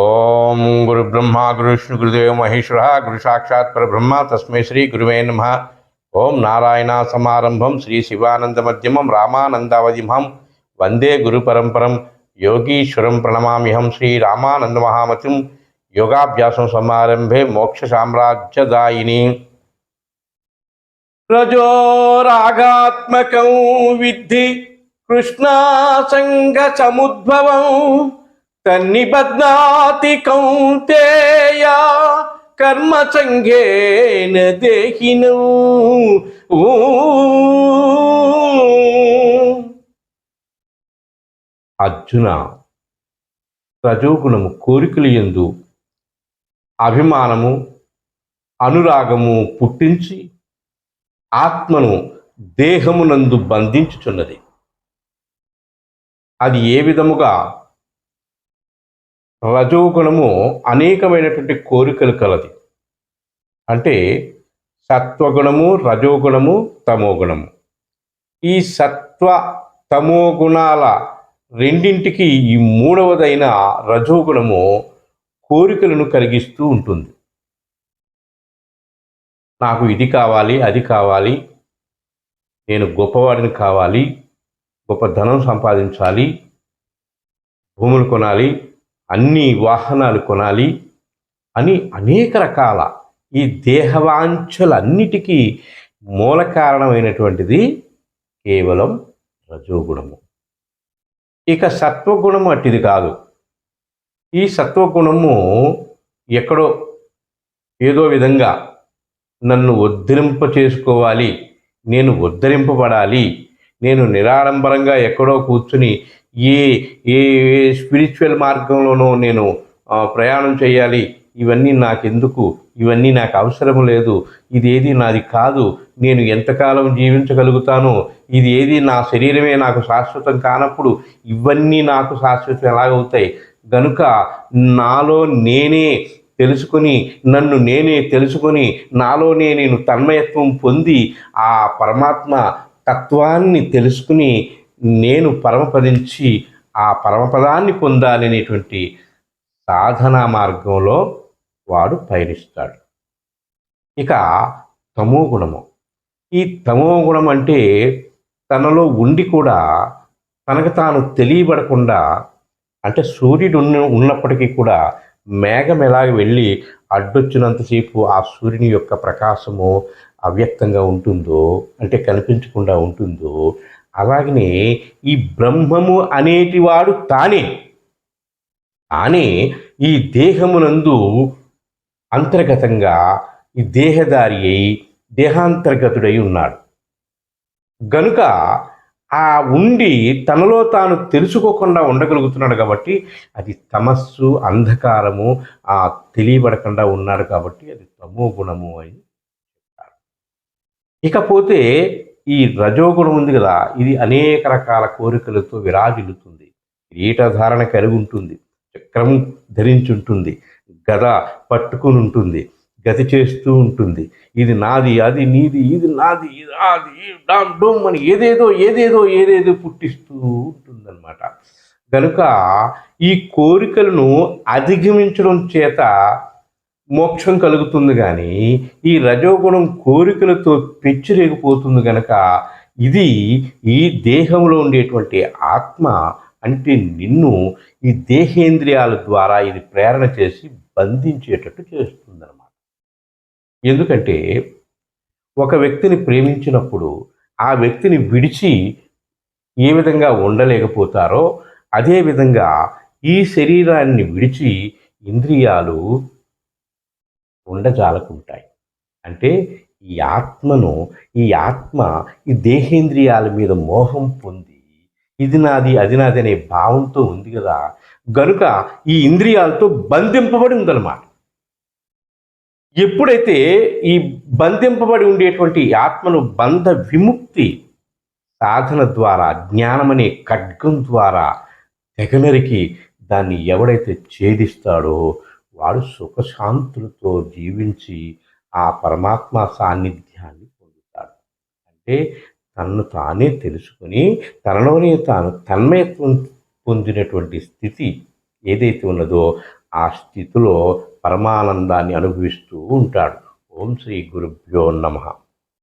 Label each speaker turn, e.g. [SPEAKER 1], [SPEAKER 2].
[SPEAKER 1] ఓం గురు బ్రహ్మ గురు విష్ణు గురుదేవ మహేశ్వర గురు సాక్షాత్ పరబ్రహ్మ తస్మై శ్రీ గురువే నమ ఓం నారాయణ సమారంభం శ్రీ శివానంద మధ్యమం రామానందావధిమహం వందే గురు పరంపరం యోగీశ్వరం ప్రణమామ్యహం శ్రీ రామానంద మహామతిం యోగాభ్యాసం సమారంభే మోక్ష సామ్రాజ్యదాయిని
[SPEAKER 2] రజో విద్ధి కృష్ణాసంగ సముద్భవం తన్నిబధ్నాతి కౌంతేయ చంగేన దేహిను
[SPEAKER 1] అర్జున రజోగుణము కోరికలు ఎందు అభిమానము అనురాగము పుట్టించి ఆత్మను దేహమునందు బంధించుచున్నది అది ఏ విధముగా రజోగుణము అనేకమైనటువంటి కోరికలు కలది అంటే సత్వగుణము రజోగుణము తమోగుణము ఈ సత్వ తమోగుణాల రెండింటికి ఈ మూడవదైన రజోగుణము కోరికలను కలిగిస్తూ ఉంటుంది నాకు ఇది కావాలి అది కావాలి నేను గొప్పవాడిని కావాలి గొప్ప ధనం సంపాదించాలి భూములు కొనాలి అన్ని వాహనాలు కొనాలి అని అనేక రకాల ఈ దేహవాంఛలన్నిటికీ మూల కారణమైనటువంటిది కేవలం రజోగుణము ఇక సత్వగుణము అట్టిది కాదు ఈ సత్వగుణము ఎక్కడో ఏదో విధంగా నన్ను ఉద్ధరింప చేసుకోవాలి నేను ఉద్ధరింపబడాలి నేను నిరాడంబరంగా ఎక్కడో కూర్చుని ఏ ఏ స్పిరిచువల్ మార్గంలోనో నేను ప్రయాణం చేయాలి ఇవన్నీ నాకెందుకు ఇవన్నీ నాకు అవసరం లేదు ఇది ఏది నాది కాదు నేను ఎంతకాలం జీవించగలుగుతాను ఇది ఏది నా శరీరమే నాకు శాశ్వతం కానప్పుడు ఇవన్నీ నాకు శాశ్వతం ఎలాగవుతాయి గనుక నాలో నేనే తెలుసుకొని నన్ను నేనే తెలుసుకొని నాలోనే నేను తన్మయత్వం పొంది ఆ పరమాత్మ తత్వాన్ని తెలుసుకుని నేను పరమపదించి ఆ పరమపదాన్ని పొందాలనేటువంటి సాధనా మార్గంలో వాడు పయనిస్తాడు ఇక తమో గుణము ఈ తమో గుణం అంటే తనలో ఉండి కూడా తనకు తాను తెలియబడకుండా అంటే సూర్యుడు ఉన్న ఉన్నప్పటికీ కూడా మేఘం ఎలాగ వెళ్ళి అడ్డొచ్చినంతసేపు ఆ సూర్యుని యొక్క ప్రకాశము అవ్యక్తంగా ఉంటుందో అంటే కనిపించకుండా ఉంటుందో అలాగనే ఈ బ్రహ్మము అనేటివాడు తానే తానే ఈ దేహమునందు అంతర్గతంగా ఈ దేహదారి అయి దేహాంతర్గతుడై ఉన్నాడు గనుక ఆ ఉండి తనలో తాను తెలుసుకోకుండా ఉండగలుగుతున్నాడు కాబట్టి అది తమస్సు అంధకారము ఆ తెలియబడకుండా ఉన్నాడు కాబట్టి అది తమో గుణము అని ఇకపోతే ఈ రజోగుణం ఉంది కదా ఇది అనేక రకాల కోరికలతో విరాజిల్లుతుంది ధారణ కలిగి ఉంటుంది చక్రం ధరించుంటుంది గద పట్టుకుని ఉంటుంది గతి చేస్తూ ఉంటుంది ఇది నాది అది నీది ఇది నాది అది డామ్ డోమ్ అని ఏదేదో ఏదేదో ఏదేదో పుట్టిస్తూ ఉంటుందన్నమాట కనుక ఈ కోరికలను అధిగమించడం చేత మోక్షం కలుగుతుంది కానీ ఈ రజోగుణం కోరికలతో పెచ్చిరేగిపోతుంది గనక ఇది ఈ దేహంలో ఉండేటువంటి ఆత్మ అంటే నిన్ను ఈ దేహేంద్రియాల ద్వారా ఇది ప్రేరణ చేసి బంధించేటట్టు చేస్తుందన్నమాట ఎందుకంటే ఒక వ్యక్తిని ప్రేమించినప్పుడు ఆ వ్యక్తిని విడిచి ఏ విధంగా ఉండలేకపోతారో అదేవిధంగా ఈ శరీరాన్ని విడిచి ఇంద్రియాలు ఉండజాలకుంటాయి అంటే ఈ ఆత్మను ఈ ఆత్మ ఈ దేహేంద్రియాల మీద మోహం పొంది ఇది నాది అది నాది అనే భావంతో ఉంది కదా గనుక ఈ ఇంద్రియాలతో బంధింపబడి ఉందన్నమాట ఎప్పుడైతే ఈ బంధింపబడి ఉండేటువంటి ఆత్మను బంధ విముక్తి సాధన ద్వారా జ్ఞానమనే ఖడ్గం ద్వారా తెగనరికి దాన్ని ఎవడైతే ఛేదిస్తాడో వాడు సుఖశాంతులతో జీవించి ఆ పరమాత్మ సాన్నిధ్యాన్ని పొందుతాడు అంటే తనను తానే తెలుసుకుని తనలోనే తాను తన్మయత్వం పొందినటువంటి స్థితి ఏదైతే ఉన్నదో ఆ స్థితిలో పరమానందాన్ని అనుభవిస్తూ ఉంటాడు ఓం శ్రీ గురుభ్యో నమ